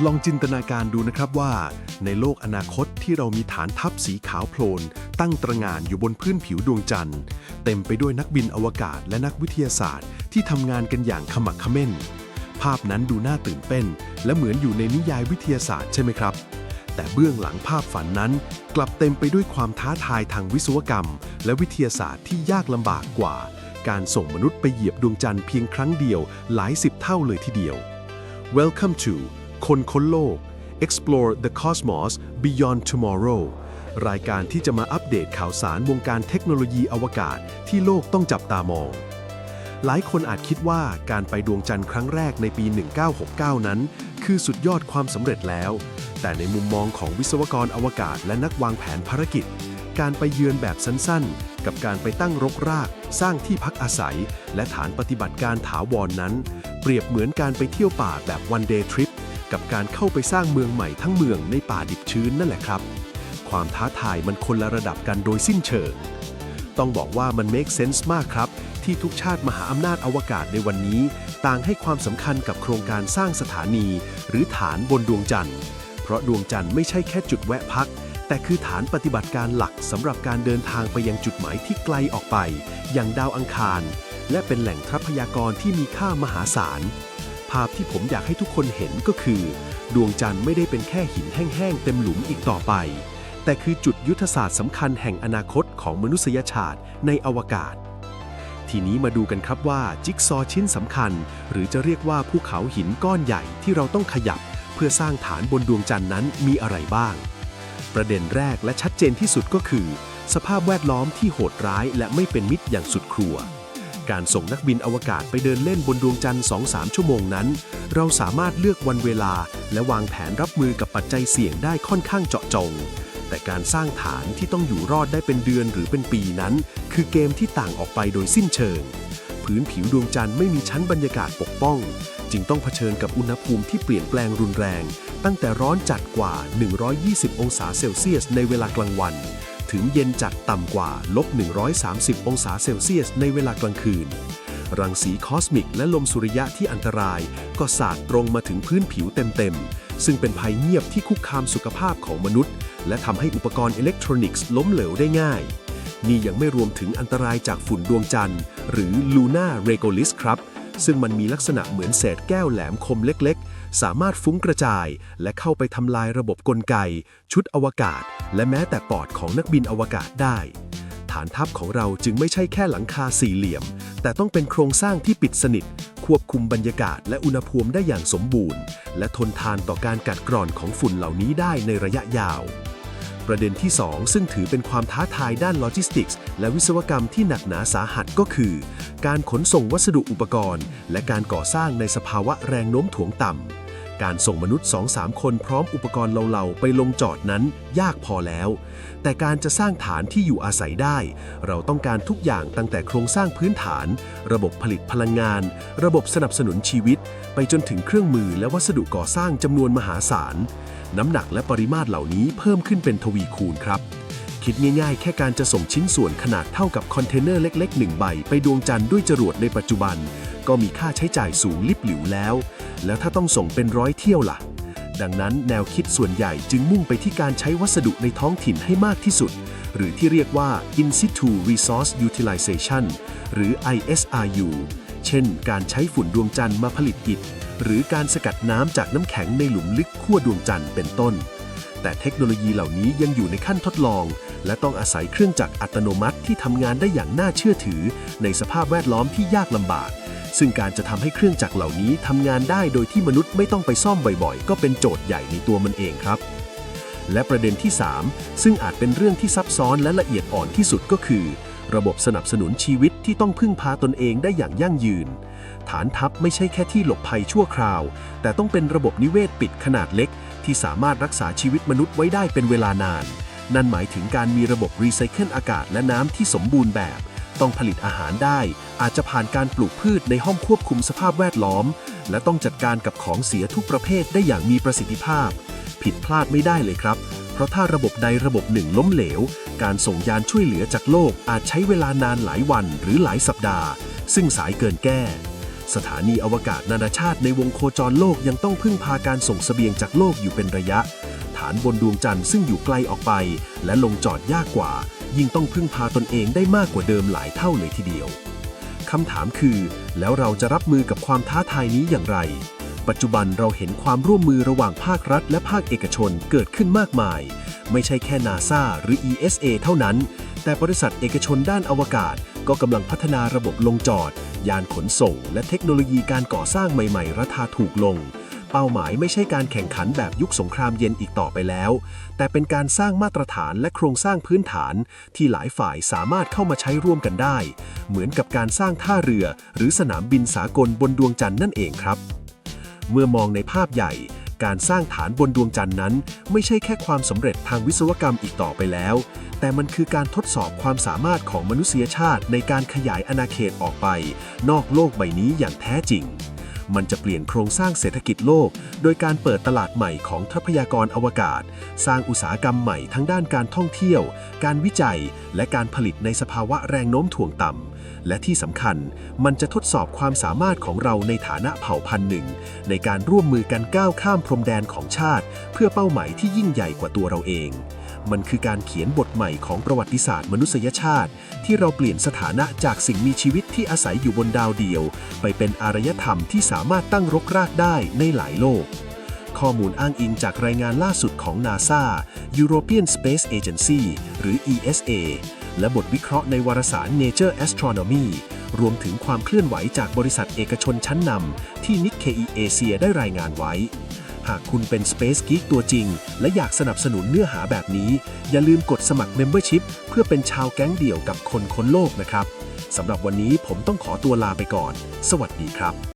ลองจินตนาการดูนะครับว่า ในโลกอนาคตที่เรามีฐานทัพสีขาวโพลน ตั้งตระหง่านอยู่บนพื้นผิวดวงจันทร์ เต็มไปด้วยนักบินอวกาศและนักวิทยาศาสตร์ ที่ทำงานกันอย่างขมักขม้น ภาพนั้นดูน่าตื่นเต้น และเหมือนอยู่ในนิยายวิทยาศาสตร์ใช่ไหมครับ แต่เบื้องหลังภาพฝันนั้น กลับเต็มไปด้วยความท้าทายทางวิศวกรรม และวิทยาศาสตร์ที่ยากลำบากกว่า การส่งมนุษย์ไปเหยียบดวงจันทร์เพียงครั้งเดียวหลายสิบเท่าเลยทีเดียว Welcome to คนค้นโลก Explore the Cosmos Beyond Tomorrow รายการที่จะมาอัปเดตข่าวสารวงการเทคโนโลยีอวกาศที่โลกต้องจับตามอง หลายคนอาจคิดว่าการไปดวงจันทร์ครั้งแรกในปี 1969 นั้น คือสุดยอดความสำเร็จแล้ว แต่ในมุมมองของวิศวกรอวกาศและนักวางแผนภารกิจ การไปเยือนแบบสั้นๆ กับการไปตั้งรกราก สร้างที่พักอาศัย และฐานปฏิบัติการถาวรนนั้น เปรียบเหมือนการไปเที่ยวป่าแบบ one day trip กับการเข้าไปสร้างเมืองใหม่ทั้งเมืองในป่าดิบชื้นนั่นแหละครับ ความท้าทายมันคนละระดับกันโดยสิ้นเชิง ต้องบอกว่ามัน make sense มากครับ ที่ทุกชาติมหาอำนาจอวกาศในวันนี้ ต่างให้ความสำคัญกับโครงการสร้างสถานี หรือฐานบนดวงจันทร์ เพราะดวงจันทร์ไม่ใช่แค่จุดแวะพัก แต่คือฐานปฏิบัติการหลักสำหรับการเดินทางไปยังจุดหมายที่ไกลออกไป อย่างดาวอังคาร และเป็นแหล่งทรัพยากรที่มีค่ามหาศาล ภาพที่ผมอยากให้ทุกคนเห็นก็คือ ดวงจันทร์ไม่ได้เป็นแค่หินแห้งๆเต็มหลุมอีกต่อไป แต่คือจุดยุทธศาสตร์สำคัญแห่งอนาคตของมนุษยชาติในอวกาศ ทีนี้มาดูกันครับว่าจิ๊กซอชิ้นสำคัญ หรือจะเรียกว่าภูเขาหินก้อนใหญ่ที่เราต้องขยับ เพื่อสร้างฐานบนดวงจันทร์นั้นมีอะไรบ้าง ประเด็นแรกและชัดเจนที่สุดก็คือ สภาพแวดล้อมที่โหดร้ายและไม่เป็นมิตรอย่างสุดครัว การส่งนักบินอวกาศไปเดินเล่นบนดวงจันทร์ 2-3 ชั่วโมงนั้น เราสามารถเลือกวันเวลา และวางแผนรับมือกับปัจจัยเสี่ยงได้ค่อนข้างเจาะจง แต่การสร้างฐานที่ต้องอยู่รอดได้เป็นเดือนหรือเป็นปีนั้น คือเกมที่ต่างออกไปโดยสิ้นเชิง พื้นผิวดวงจันทร์ไม่มีชั้นบรรยากาศปกป้อง จึงต้องเผชิญกับอุณหภูมิที่เปลี่ยนแปลงรุนแรง ตั้งแต่ร้อนจัดกว่า 120 องศาเซลเซียสในเวลากลางวัน ถึงเย็นจัดต่ำกว่าลบ130 องศาเซลเซียสในเวลากลางคืน รังสีคอสมิกและลมสุริยะที่อันตราย ก็สาดตรงมาถึงพื้นผิวเต็มๆ ซึ่งเป็นภัยเงียบที่คุกคามสุขภาพของมนุษย์ และทำให้อุปกรณ์อิเล็กทรอนิกส์ล้มเหลวได้ง่าย นี่ยังไม่รวมถึงอันตรายจากฝุ่นดวงจันทร์ หรือ Luna Regulus ครับ ซึ่งมันมีลักษณะเหมือนเศษแก้วแหลมคมเล็กๆ สามารถฟุ้งกระจาย และเข้าไปทำลายระบบกลไก ชุดอวกาศ และแม้แต่ปอดของนักบินอวกาศได้ ฐานทัพของเราจึงไม่ใช่แค่หลังคาสี่เหลี่ยม แต่ต้องเป็นโครงสร้างที่ปิดสนิท ควบคุมบรรยากาศและอุณหภูมิได้อย่างสมบูรณ์ และทนทานต่อการกัดกร่อนของฝุ่นเหล่านี้ได้ในระยะยาว ประเด็นที่ 2 ซึ่งถือเป็นความท้าทายด้านโลจิสติกส์และวิศวกรรมที่หนักหนาสาหัสก็คือ การขนส่งวัสดุอุปกรณ์ และการก่อสร้างในสภาวะแรงโน้มถ่วงต่ำ การส่งมนุษย์ 2-3 คนพร้อมอุปกรณ์เหล่าๆ ไปลงจอดนั้นยากพอแล้ว แต่การจะสร้างฐานที่อยู่อาศัยได้ เราต้องการทุกอย่างตั้งแต่โครงสร้างพื้นฐาน ระบบผลิตพลังงาน ระบบสนับสนุนชีวิต ไปจนถึงเครื่องมือและวัสดุก่อสร้างจำนวนมหาศาล น้ำหนักและปริมาตรเหล่านี้เพิ่มขึ้นเป็นทวีคูณครับคิดง่ายๆ แค่การจะส่งชิ้นส่วนขนาดเท่ากับคอนเทนเนอร์เล็กๆหนึ่งใบ ไปดวงจันทร์ด้วยจรวดในปัจจุบัน ก็มีค่าใช้จ่ายสูงลิบหลิวแล้ว แล้วถ้าต้องส่งเป็นร้อยเที่ยวล่ะ ดังนั้นแนวคิดส่วนใหญ่จึงมุ่งไปที่การใช้วัสดุในท้องถิ่นให้มากที่สุด หรือที่เรียกว่า in situ resource utilization หรือ ISRU เช่น การใช้ฝุ่นดวงจันทร์มาผลิตอิฐ หรือการสกัดน้ำจากน้ำแข็งในหลุมลึกขั้วดวงจันทร์เป็นต้น แต่เทคโนโลยีเหล่านี้ยังอยู่ในขั้นทดลอง และต้องอาศัยเครื่องจักรอัตโนมัติที่ทำงานได้อย่างน่าเชื่อถือ ในสภาพแวดล้อมที่ยากลำบาก ซึ่งการจะทำให้เครื่องจักรเหล่านี้ทำงานได้โดยที่มนุษย์ไม่ต้องไปซ่อมบ่อยๆ ก็เป็นโจทย์ใหญ่ในตัวมันเองครับ และประเด็นที่ 3 ซึ่งอาจเป็นเรื่องที่ซับซ้อนและละเอียดอ่อนที่สุดก็คือ ระบบสนับสนุนชีวิตที่ต้องพึ่งพาตนเองได้อย่างยั่งยืน ฐานทัพไม่ใช่แค่ที่หลบภัยชั่วคราว แต่ต้องเป็นระบบนิเวศปิดขนาดเล็ก ที่สามารถรักษาชีวิตมนุษย์ไว้ได้เป็นเวลานาน นั่นหมายถึงการมีระบบรีไซเคิลอากาศและน้ำที่สมบูรณ์แบบ ต้องผลิตอาหารได้ อาจจะผ่านการปลูกพืชในห้องควบคุมสภาพแวดล้อม และต้องจัดการกับของเสียทุกประเภทได้อย่างมีประสิทธิภาพ ผิดพลาดไม่ได้เลยครับ เพราะถ้าระบบใดระบบหนึ่งล้มเหลว การส่งยานช่วยเหลือจากโลกอาจใช้เวลานานหลายวันหรือหลายสัปดาห์ ซึ่งสายเกินแก้ สถานีอวกาศนานาชาติในวงโคจรโลกยังต้องพึ่งพาการส่งเสบียงจากโลกอยู่เป็นระยะ ฐานบนดวงจันทร์ซึ่งอยู่ไกลออกไป และลงจอดยากกว่า ยิ่งต้องพึ่งพาตนเองได้มากกว่าเดิมหลายเท่าเลยทีเดียวคำถามคือ แล้วเราจะรับมือกับความท้าทายนี้อย่างไร ปัจจุบันเราเห็นความร่วมมือระหว่างภาครัฐ และภาคเอกชนเกิดขึ้นมากมาย ไม่ใช่แค่นาซาหรือ ESA เท่านั้น แต่บริษัทเอกชนด้านอวกาศ ก็กำลังพัฒนาระบบลงจอด ยานขนส่ง และเทคโนโลยีการก่อสร้างใหม่ ๆ ราคาถูกลง เป้าหมายไม่ใช่การแข่งขันแบบยุคสงครามเย็นอีกต่อไปแล้ว แต่เป็นการสร้างมาตรฐานและโครงสร้างพื้นฐาน ที่หลายฝ่ายสามารถเข้ามาใช้ร่วมกันได้ เหมือนกับการสร้างท่าเรือ หรือสนามบินสากลบนดวงจันทร์นั่นเองครับ เมื่อมองในภาพใหญ่การสร้างฐานบนดวงจันทร์นั้น ไม่ใช่แค่ความสำเร็จทางวิศวกรรมอีกต่อไปแล้ว แต่มันคือการทดสอบความสามารถของมนุษยชาติในการขยายอาณาเขตออกไป นอกโลกใบนี้อย่างแท้จริง มันจะเปลี่ยนโครงสร้างเศรษฐกิจโลก โดยการเปิดตลาดใหม่ของทรัพยากรอวกาศ สร้างอุตสาหกรรมใหม่ทั้งด้านการท่องเที่ยว การวิจัย และการผลิตในสภาวะแรงโน้มถ่วงต่ำ และที่สำคัญมันจะทดสอบความสามารถของเราในฐานะเผ่าพันธุ์หนึ่ง ในการร่วมมือกันก้าวข้ามพรมแดนของชาติ เพื่อเป้าหมายที่ยิ่งใหญ่กว่าตัวเราเอง มันคือการเขียนบทใหม่ของประวัติศาสตร์มนุษยชาติ ที่เราเปลี่ยนสถานะจากสิ่งมีชีวิตที่อาศัยอยู่บนดาวเดียว ไปเป็นอารยธรรมที่สามารถตั้งรกรากได้ในหลายโลก ข้อมูลอ้างอิงจากรายงานล่าสุดของ NASA European Space Agency หรือ ESA และบทวิเคราะห์ในวารสาร Nature Astronomy รวมถึงความเคลื่อนไหวจากบริษัทเอกชนชั้นนำที่ Nikkei Asia ได้รายงานไว้ หากคุณเป็น Space Geek ตัวจริง และอยากสนับสนุนเนื้อหาแบบนี้ อย่าลืมกดสมัคร Membership เพื่อเป็นชาวแก๊งเดี่ยวกับคนค้นโลกนะครับสำหรับวันนี้ผมต้องขอตัวลาไปก่อน สวัสดีครับ